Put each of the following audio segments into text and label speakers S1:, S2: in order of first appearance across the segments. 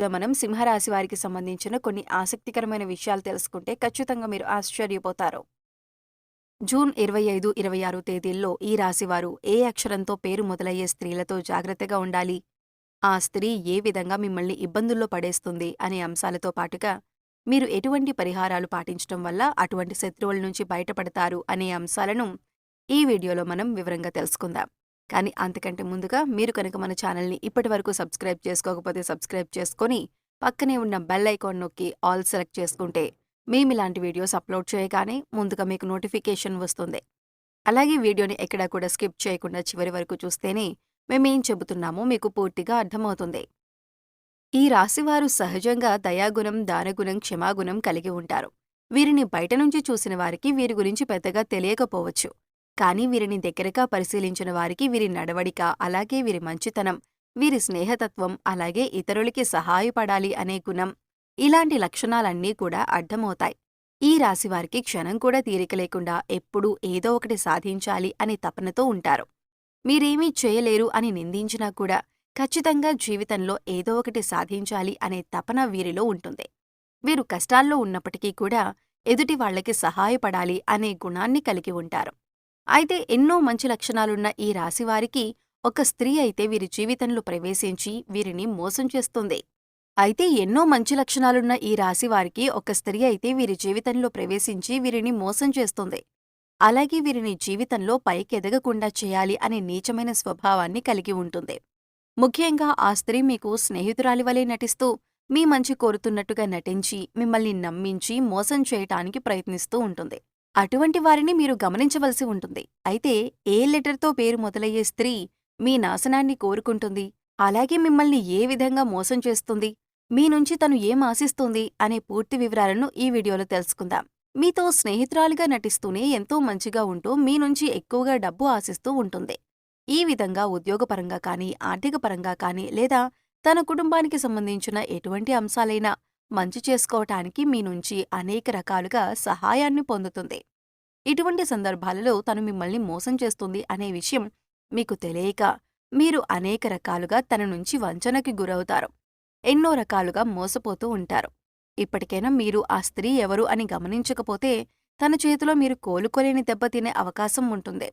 S1: మనం సింహరాశి వారికి సంబంధించిన కొన్ని ఆసక్తికరమైన విషయాలు తెలుసుకుంటే ఖచ్చితంగా మీరు ఆశ్చర్యపోతారు. జూన్ ఇరవై ఐదు ఇరవై ఆరు తేదీల్లో ఈ రాశివారు ఏ అక్షరంతో పేరు మొదలయ్యే స్త్రీలతో జాగ్రత్తగా ఉండాలి? ఆ స్త్రీ ఏ విధంగా మిమ్మల్ని ఇబ్బందుల్లో పడేస్తుంది? అనే అంశాలతో పాటుగా మీరు ఎటువంటి పరిహారాలు పాటించడం వల్ల అటువంటి శత్రువుల నుంచి బయటపడతారు? అనే అంశాలను ఈ వీడియోలో మనం వివరంగా తెలుసుకుందాం. కానీ అంతకంటే ముందుగా మీరు కనుక మన ఛానల్ని ఇప్పటి వరకు సబ్స్క్రైబ్ చేసుకోకపోతే సబ్స్క్రైబ్ చేసుకొని పక్కనే ఉన్న బెల్ ఐకాన్ నొక్కి ఆల్ సెలెక్ట్ చేసుకుంటే మేము ఇలాంటి వీడియోస్ అప్లోడ్ చేయగానే ముందుగా మీకు నోటిఫికేషన్ వస్తుంది. అలాగే వీడియోని ఎక్కడా కూడా స్కిప్ చేయకుండా చివరి వరకు చూస్తేనే మేమేం చెబుతున్నామో మీకు పూర్తిగా అర్థమవుతుంది. ఈ రాశివారు సహజంగా దయాగుణం దానగుణం క్షమాగుణం కలిగి ఉంటారు. వీరిని బయట నుంచి చూసిన వారికి వీరి గురించి పెద్దగా తెలియకపోవచ్చు. కానీ వీరిని దగ్గరగా పరిశీలించిన వారికి వీరి నడవడిక అలాగే వీరి మంచితనం వీరి స్నేహతత్వం అలాగే ఇతరులకి సహాయపడాలి అనే గుణం. ఇలాంటి లక్షణాలన్నీ కూడా అర్థమవుతాయి. ఈ రాశివారికి క్షణం కూడా తీరిక లేకుండా ఎప్పుడూ ఏదో ఒకటి సాధించాలి అనే తపనతో ఉంటారు. మీరేమీ చేయలేరు అని నిందించినా కూడా ఖచ్చితంగా జీవితంలో ఏదో ఒకటి సాధించాలి అనే తపన వీరిలో ఉంటుంది. వీరు కష్టాల్లో ఉన్నప్పటికీ కూడా ఎదుటి వాళ్ళకి సహాయపడాలి అనే గుణాన్ని కలిగి ఉంటారు. అయితే ఎన్నో మంచి లక్షణాలున్న ఈ రాశివారికి ఒక స్త్రీ అయితే వీరి జీవితంలో ప్రవేశించి వీరిని మోసం చేస్తుంది. అయితే ఎన్నో మంచి లక్షణాలున్న ఈ రాశివారికి ఒక స్త్రీ అయితే వీరి జీవితంలో ప్రవేశించి వీరిని మోసం చేస్తుంది. అలాగే వీరిని జీవితంలో పైకెదగకుండా చేయాలి అనే నీచమైన స్వభావాన్ని కలిగి ఉంటుంది. ముఖ్యంగా ఆ స్త్రీ మీకు స్నేహితురాలి వలె నటిస్తూ మీ మంచి కోరుతున్నట్టుగా నటించి మిమ్మల్ని నమ్మించి మోసం చేయటానికి ప్రయత్నిస్తూ ఉంటుంది. అటువంటి వారిని మీరు గమనించవలసి ఉంటుంది. అయితే ఏ లెటర్తో పేరు మొదలయ్యే స్త్రీ మీ నాశనాన్ని కోరుకుంటుంది? అలాగే మిమ్మల్ని ఏ విధంగా మోసం చేస్తుంది? మీ నుంచి తను ఏం ఆశిస్తుంది? అనే పూర్తి వివరాలను ఈ వీడియోలో తెలుసుకుందాం. మీతో స్నేహితురాలుగా నటిస్తూనే ఎంతో మంచిగా ఉంటూ మీ నుంచి ఎక్కువగా డబ్బు ఆశిస్తూ ఉంటుంది. ఈ విధంగా ఉద్యోగపరంగా కానీ ఆర్థికపరంగా కానీ లేదా తన కుటుంబానికి సంబంధించిన ఎటువంటి అంశాలైనా మంచి చేసుకోవటానికి మీ నుంచి అనేక రకాలుగా సహాయాన్ని పొందుతుంది. ఇటువంటి సందర్భాలలో తను మిమ్మల్ని మోసం చేస్తుంది అనే విషయం మీకు తెలియక మీరు అనేక రకాలుగా తన నుంచి వంచనకి గురవుతారు. ఎన్నో రకాలుగా మోసపోతూ ఉంటారు. ఇప్పటికైనా మీరు ఆ స్త్రీ ఎవరు అని గమనించకపోతే తన చేతిలో మీరు కోలుకోలేని దెబ్బతినే అవకాశం ఉంటుంది.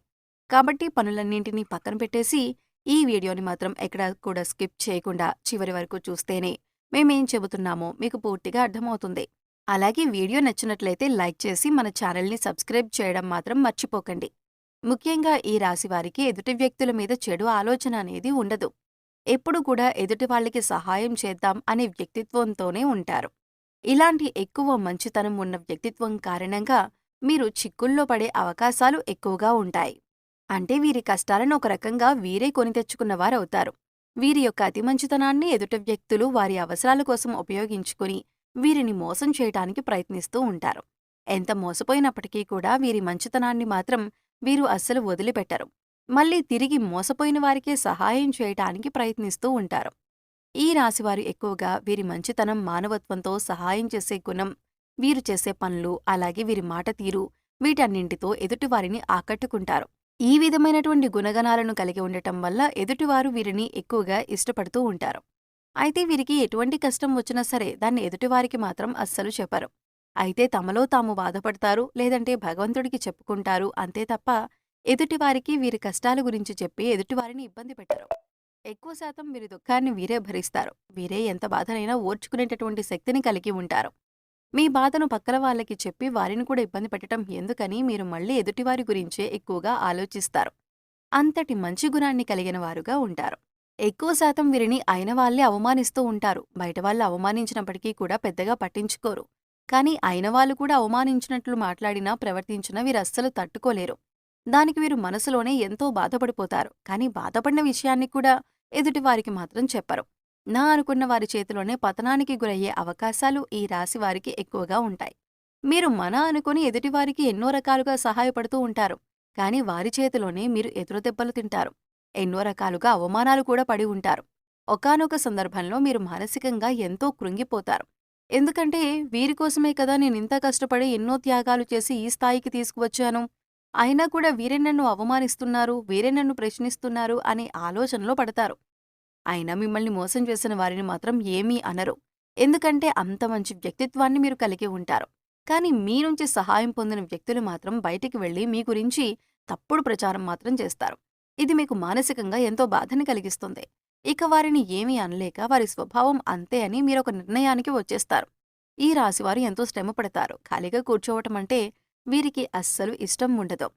S1: కాబట్టి పనులన్నింటినీ పక్కన పెట్టేసి ఈ వీడియోని మాత్రం ఎక్కడా కూడా స్కిప్ చేయకుండా చివరి వరకు చూస్తేనే మేమేం చెబుతున్నామో మీకు పూర్తిగా అర్థమవుతుంది. అలాగే వీడియో నచ్చినట్లయితే లైక్ చేసి మన ఛానల్ని సబ్స్క్రైబ్ చేయడం మాత్రం మర్చిపోకండి. ముఖ్యంగా ఈ రాశి వారికి ఎదుటి వ్యక్తుల మీద చెడు ఆలోచన అనేది ఉండదు. ఎప్పుడు కూడా ఎదుటి వాళ్ళకి సహాయం చేద్దాం అనే వ్యక్తిత్వంతోనే ఉంటారు. ఇలాంటి ఎక్కువ మంచితనం ఉన్న వ్యక్తిత్వం కారణంగా మీరు చిక్కుల్లో పడే అవకాశాలు ఎక్కువగా ఉంటాయి. అంటే వీరి కష్టాలను ఒక రకంగా వీరే కొని తెచ్చుకున్నవారవుతారు వీరి యొక్క అతి మంచితనాన్ని ఎదుటి వ్యక్తులు వారి అవసరాల కోసం ఉపయోగించుకుని వీరిని మోసం చేయటానికి ప్రయత్నిస్తూ ఉంటారు. ఎంత మోసపోయినప్పటికీ కూడా వీరి మంచితనాన్ని మాత్రం వీరు అస్సలు వదిలిపెట్టరు. మళ్ళీ తిరిగి మోసపోయిన వారికే సహాయం చేయటానికి ప్రయత్నిస్తూ ఉంటారు. ఈ రాశివారు ఎక్కువగా వీరి మంచితనం మానవత్వంతో సహాయం చేసే గుణం వీరు చేసే పనులు అలాగే వీరి మాట తీరు వీటన్నింటితో ఎదుటివారిని ఆకట్టుకుంటారు. ఈ విధమైనటువంటి గుణగణాలను కలిగి ఉండటం వల్ల ఎదుటివారు వీరిని ఎక్కువగా ఇష్టపడుతూ ఉంటారు. అయితే వీరికి ఎటువంటి కష్టం వచ్చినా సరే దాన్ని ఎదుటివారికి మాత్రం అస్సలు చెప్పరు. అయితే తమలో తాము బాధపడతారు లేదంటే భగవంతుడికి చెప్పుకుంటారు అంతే తప్ప ఎదుటివారికి వీరి కష్టాల గురించి చెప్పి ఎదుటివారిని ఇబ్బంది పెట్టరు. ఎక్కువ శాతం వీరి దుఃఖాన్ని వీరే భరిస్తారు. వీరే ఎంత బాధనైనా ఓర్చుకునేటటువంటి శక్తిని కలిగి ఉంటారు. మీ బాధను పక్కల వాళ్ళకి చెప్పి వారిని కూడా ఇబ్బంది పెట్టడం ఎందుకని మీరు మళ్ళీ ఎదుటివారి గురించే ఎక్కువగా ఆలోచిస్తారు. అంతటి మంచి గుణాన్ని కలిగిన వారుగా ఉంటారు. ఎక్కువ శాతం వీరిని అయిన వాళ్ళే అవమానిస్తూ ఉంటారు. బయట వాళ్ళు అవమానించినప్పటికీ కూడా పెద్దగా పట్టించుకోరు. కానీ అయిన వాళ్ళు కూడా అవమానించినట్లు మాట్లాడినా ప్రవర్తించినా వీరు అస్సలు తట్టుకోలేరు. దానికి వీరు మనసులోనే ఎంతో బాధపడిపోతారు. కానీ బాధపడిన విషయాన్ని కూడా ఎదుటివారికి మాత్రం చెప్పరు. నా అనుకున్న వారి చేతిలోనే పతనానికి గురయ్యే అవకాశాలు ఈ రాశి వారికి ఎక్కువగా ఉంటాయి. మీరు మన అనుకుని ఎదుటివారికి ఎన్నో రకాలుగా సహాయపడుతూ ఉంటారు. కానీ వారి చేతిలోనే మీరు ఎదురుదెబ్బలు తింటారు. ఎన్నో రకాలుగా అవమానాలు కూడా పడి ఉంటారు. ఒకానొక సందర్భంలో మీరు మానసికంగా ఎంతో కృంగిపోతారు. ఎందుకంటే వీరి కోసమే కదా నేనింత కష్టపడి ఎన్నో త్యాగాలు చేసి ఈ స్థాయికి తీసుకువచ్చాను. అయినా కూడా వీరే నన్ను అవమానిస్తున్నారు వీరే నన్ను ప్రశ్నిస్తున్నారు అనే ఆలోచనలో పడతారు. అయినా మిమ్మల్ని మోసం చేసిన వారిని మాత్రం ఏమీ అనరు. ఎందుకంటే అంత మంచి వ్యక్తిత్వాన్ని మీరు కలిగి ఉంటారు. కానీ మీ నుంచి సహాయం పొందిన వ్యక్తులు మాత్రం బయటికి వెళ్ళి మీ గురించి తప్పుడు ప్రచారం మాత్రం చేస్తారు. ఇది మీకు మానసికంగా ఎంతో బాధని కలిగిస్తుంది. ఇక వారిని ఏమీ అనలేక వారి స్వభావం అంతే అని మీరొక నిర్ణయానికి వచ్చేస్తారు. ఈ రాశివారు ఎంతో శ్రమ పడతారు. ఖాళీగా కూర్చోవటం అంటే వీరికి అస్సలు ఇష్టం ఉండదు.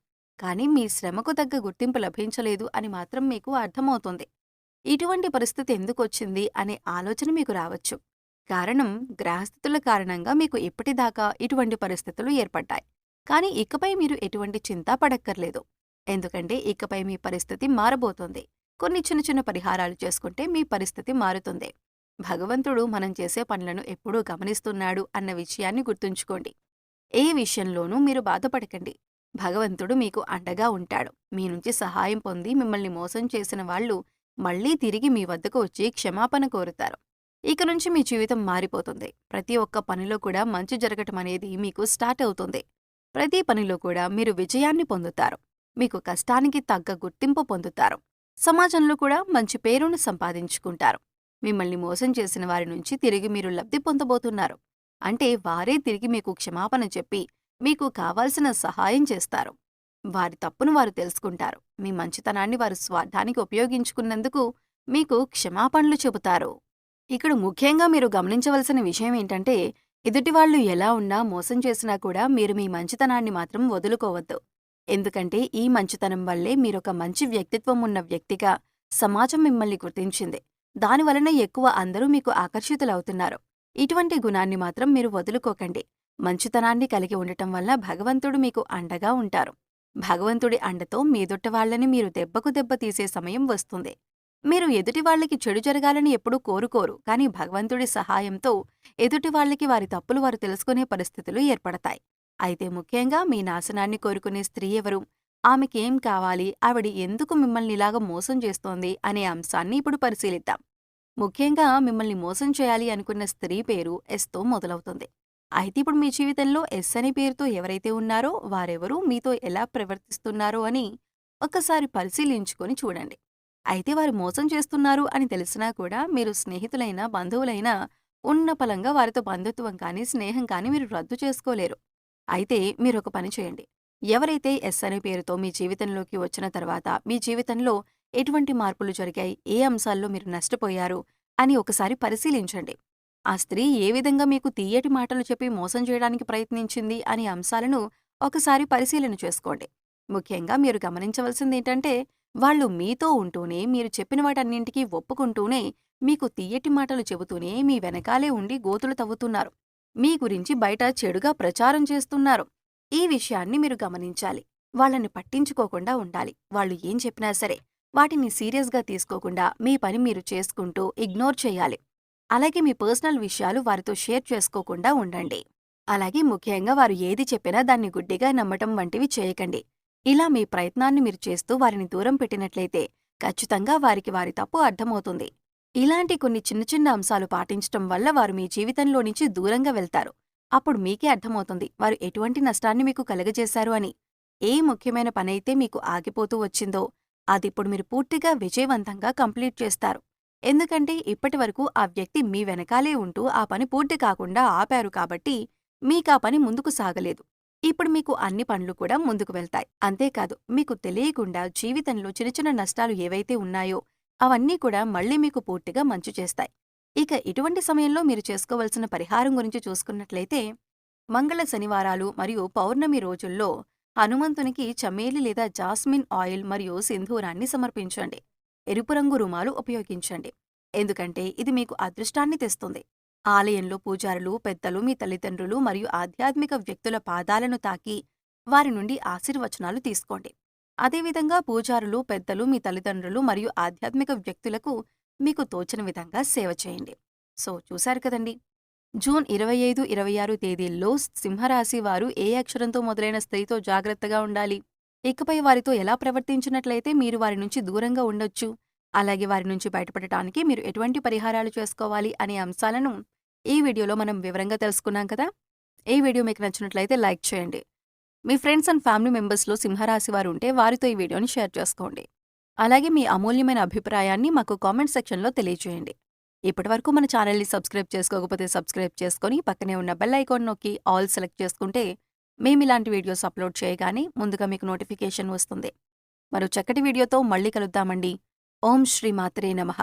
S1: కానీ మీ శ్రమకు తగ్గ గుర్తింపు లభించలేదు అని మాత్రం మీకు అర్థమవుతుంది. ఇటువంటి పరిస్థితి ఎందుకొచ్చింది అనే ఆలోచన మీకు రావచ్చు. కారణం గ్రహస్థితుల కారణంగా మీకు ఇప్పటిదాకా ఇటువంటి పరిస్థితులు ఏర్పడ్డాయి. కానీ ఇకపై మీరు ఎటువంటి చింత పడక్కర్లేదు. ఎందుకంటే ఇకపై మీ పరిస్థితి మారబోతోంది. కొన్ని చిన్న చిన్న పరిహారాలు చేసుకుంటే మీ పరిస్థితి మారుతుంది. భగవంతుడు మనం చేసే పనులను ఎప్పుడూ గమనిస్తున్నాడు అన్న విషయాన్ని గుర్తుంచుకోండి. ఏ విషయంలోనూ మీరు బాధపడకండి. భగవంతుడు మీకు అండగా ఉంటాడు. మీ నుంచి సహాయం పొంది మిమ్మల్ని మోసం చేసిన వాళ్ళు మళ్ళీ తిరిగి మీ వద్దకు వచ్చి క్షమాపణ కోరుతారు. ఇక నుంచి మీ జీవితం మారిపోతుంది. ప్రతి ఒక్క పనిలో కూడా మంచి జరగటం అనేది మీకు స్టార్ట్ అవుతుంది. ప్రతి పనిలో కూడా మీరు విజయాన్ని పొందుతారు. మీకు కష్టానికి తగ్గ గుర్తింపు పొందుతారు. సమాజంలో కూడా మంచి పేరును సంపాదించుకుంటారు. మిమ్మల్ని మోసం చేసిన వారి నుంచి తిరిగి మీరు లబ్ధి పొందబోతున్నారు. అంటే వారే తిరిగి మీకు క్షమాపణ చెప్పి మీకు కావాల్సిన సహాయం చేస్తారు. వారి తప్పును వారు తెలుసుకుంటారు. మీ మంచితనాన్ని వారు స్వార్థానికి ఉపయోగించుకున్నందుకు మీకు క్షమాపణలు చెబుతారు. ఇక్కడ ముఖ్యంగా మీరు గమనించవలసిన విషయం ఏంటంటే ఎదుటివాళ్ళు ఎలా ఉన్నా మోసం చేసినా కూడా మీరు మీ మంచితనాన్ని మాత్రం వదులుకోవద్దు. ఎందుకంటే ఈ మంచితనం వల్లే మీరొక మంచి వ్యక్తిత్వం ఉన్న వ్యక్తిగా సమాజం మిమ్మల్ని గుర్తించింది. దానివలన ఎక్కువ అందరూ మీకు ఆకర్షితులవుతున్నారు. ఇటువంటి గుణాన్ని మాత్రం మీరు వదులుకోకండి. మంచితనాన్ని కలిగి ఉండటం వల్ల భగవంతుడు మీకు అండగా ఉంటారు. భగవంతుడి అండతో మీదొట్ట వాళ్ళని మీరు దెబ్బకు దెబ్బ తీసే సమయం వస్తుంది. మీరు ఎదుటివాళ్ళకి చెడు జరగాలని ఎప్పుడూ కోరుకోరు కానీ భగవంతుడి సహాయంతో ఎదుటివాళ్ళకి వారి తప్పులు వారు తెలుసుకునే పరిస్థితులు ఏర్పడతాయి. అయితే ముఖ్యంగా మీ నాశనాన్ని కోరుకునే స్త్రీ ఎవరు? ఆమెకేం కావాలి? ఆవిడ ఎందుకు మిమ్మల్ని ఇలాగ మోసం చేస్తోంది? అనే అంశాన్ని ఇప్పుడు పరిశీలిద్దాం. ముఖ్యంగా మిమ్మల్ని మోసం చేయాలి అనుకున్న స్త్రీ పేరు ఎస్తో మొదలవుతుంది. అయితే ఇప్పుడు మీ జీవితంలో ఎస్ అనే పేరుతో ఎవరైతే ఉన్నారో వారెవరూ మీతో ఎలా ప్రవర్తిస్తున్నారో అని ఒక్కసారి పరిశీలించుకొని చూడండి. అయితే వారు మోసం చేస్తున్నారు అని తెలిసినా కూడా మీరు స్నేహితులైనా బంధువులైనా ఉన్న పలంగా వారితో బంధుత్వం కానీ స్నేహం కానీ మీరు రద్దు చేసుకోలేరు. అయితే మీరొక పని చేయండి. ఎవరైతే ఎస్ అనే పేరుతో మీ జీవితంలోకి వచ్చిన తర్వాత మీ జీవితంలో ఎటువంటి మార్పులు జరిగాయి ఏ అంశాల్లో మీరు నష్టపోయారు అని ఒకసారి పరిశీలించండి. ఆ స్త్రీ ఏ విధంగా మీకు తీయటి మాటలు చెప్పి మోసం చేయడానికి ప్రయత్నించింది అనే అంశాలను ఒకసారి పరిశీలన చేసుకోండి. ముఖ్యంగా మీరు గమనించవలసింది ఏంటంటే వాళ్ళు మీతో ఉంటూనే మీరు చెప్పిన వాటన్నింటికీ ఒప్పుకుంటూనే మీకు తీయటి మాటలు చెబుతూనే మీ వెనకాలే ఉండి గోతులు తవ్వుతున్నారు. మీ గురించి బయట చెడుగా ప్రచారం చేస్తున్నారు. ఈ విషయాన్ని మీరు గమనించాలి. వాళ్ళని పట్టించుకోకుండా ఉండాలి. వాళ్ళు ఏం చెప్పినా సరే వాటిని సీరియస్గా తీసుకోకుండా మీ పని మీరు చేసుకుంటూ ఇగ్నోర్ చేయాలి. అలాగే మీ పర్సనల్ విషయాలు వారితో షేర్ చేసుకోకుండా ఉండండి. అలాగే ముఖ్యంగా వారు ఏది చెప్పినా దాన్ని గుడ్డిగా నమ్మటం వంటివి చేయకండి. ఇలా మీ ప్రయత్నాన్ని మీరు చేస్తూ వారిని దూరం పెట్టినట్లయితే ఖచ్చితంగా వారికి వారి తప్పు అర్థమవుతుంది. ఇలాంటి కొన్ని చిన్న చిన్న అంశాలు పాటించటం వల్ల వారు మీ జీవితంలో నుంచి దూరంగా వెళ్తారు. అప్పుడు మీకే అర్థమవుతుంది వారు ఎటువంటి నష్టాన్ని మీకు కలగజేశారు అని. ఏ ముఖ్యమైన పనైతే మీకు ఆగిపోతూ వచ్చిందో అదిప్పుడు మీరు పూర్తిగా విజయవంతంగా కంప్లీట్ చేస్తారు. ఎందుకంటే ఇప్పటివరకు ఆ వ్యక్తి మీ వెనకాలే ఉంటూ ఆ పని పూర్తి కాకుండా ఆపారు కాబట్టి మీకా పని ముందుకు సాగలేదు. ఇప్పుడు మీకు అన్ని పనులు కూడా ముందుకు వెళ్తాయి. అంతేకాదు మీకు తెలియకుండా జీవితంలో చిన్న చిన్న నష్టాలు ఏవైతే ఉన్నాయో అవన్నీ కూడా మళ్ళీ మీకు పూర్తిగా మంచు చేస్తాయి. ఇక ఇటువంటి సమయంలో మీరు చేసుకోవలసిన పరిహారం గురించి చూసుకున్నట్లయితే మంగళ శనివారాలు మరియు పౌర్ణమి రోజుల్లో హనుమంతునికి చమేలి లేదా జాస్మిన్ ఆయిల్ మరియు సింధూరాన్ని సమర్పించండి. ఎరుపు రంగు రుమాలు ఉపయోగించండి. ఎందుకంటే ఇది మీకు అదృష్టాన్ని తెస్తుంది. ఆలయంలో పూజారులు పెద్దలు మీ తల్లిదండ్రులు మరియు ఆధ్యాత్మిక వ్యక్తుల పాదాలను తాకి వారి నుండి ఆశీర్వచనాలు తీసుకోండి. అదేవిధంగా పూజారులు పెద్దలు మీ తల్లిదండ్రులు మరియు ఆధ్యాత్మిక వ్యక్తులకు మీకు తోచిన విధంగా సేవ చేయండి. సో చూశారు కదండి. జూన్ ఇరవై ఐదు ఇరవై ఆరు తేదీల్లో సింహరాశి వారు ఏ అక్షరంతో మొదలైన స్త్రీతో జాగ్రత్తగా ఉండాలి? ఇకపై వారితో ఎలా ప్రవర్తించినట్లయితే మీరు వారి నుంచి దూరంగా ఉండొచ్చు? అలాగే వారి నుంచి బయటపడటానికి మీరు ఎటువంటి పరిహారాలు చేసుకోవాలి అనే అంశాలను ఈ వీడియోలో మనం వివరంగా తెలుసుకున్నాం కదా? ఈ వీడియో మీకు నచ్చినట్లయితే లైక్ చేయండి. మీ ఫ్రెండ్స్ అండ్ ఫ్యామిలీ మెంబర్స్లో సింహరాశి వారు ఉంటే వారితో ఈ వీడియోని షేర్ చేసుకోండి అలాగే మీ అమూల్యమైన అభిప్రాయాన్ని మాకు కామెంట్ సెక్షన్‌లో తెలియజేయండి. ఇప్పటివరకు మన ఛానల్‌ని సబ్స్క్రైబ్ చేసుకోకపోతే సబ్స్క్రైబ్ చేసుకొని, పక్కనే ఉన్న బెల్ ఐకాన్ నొక్కి ఆల్ సెలెక్ట్ చేసుకుంటే, మేమిలాంటి వీడియోస్ అప్‌లోడ్ చేయగానే ముందుగా మీకు నోటిఫికేషన్ వస్తుంది. మరో చక్కటి వీడియోతో మళ్ళీ కలుద్దామండి. ఓం శ్రీ మాత్రే నమః!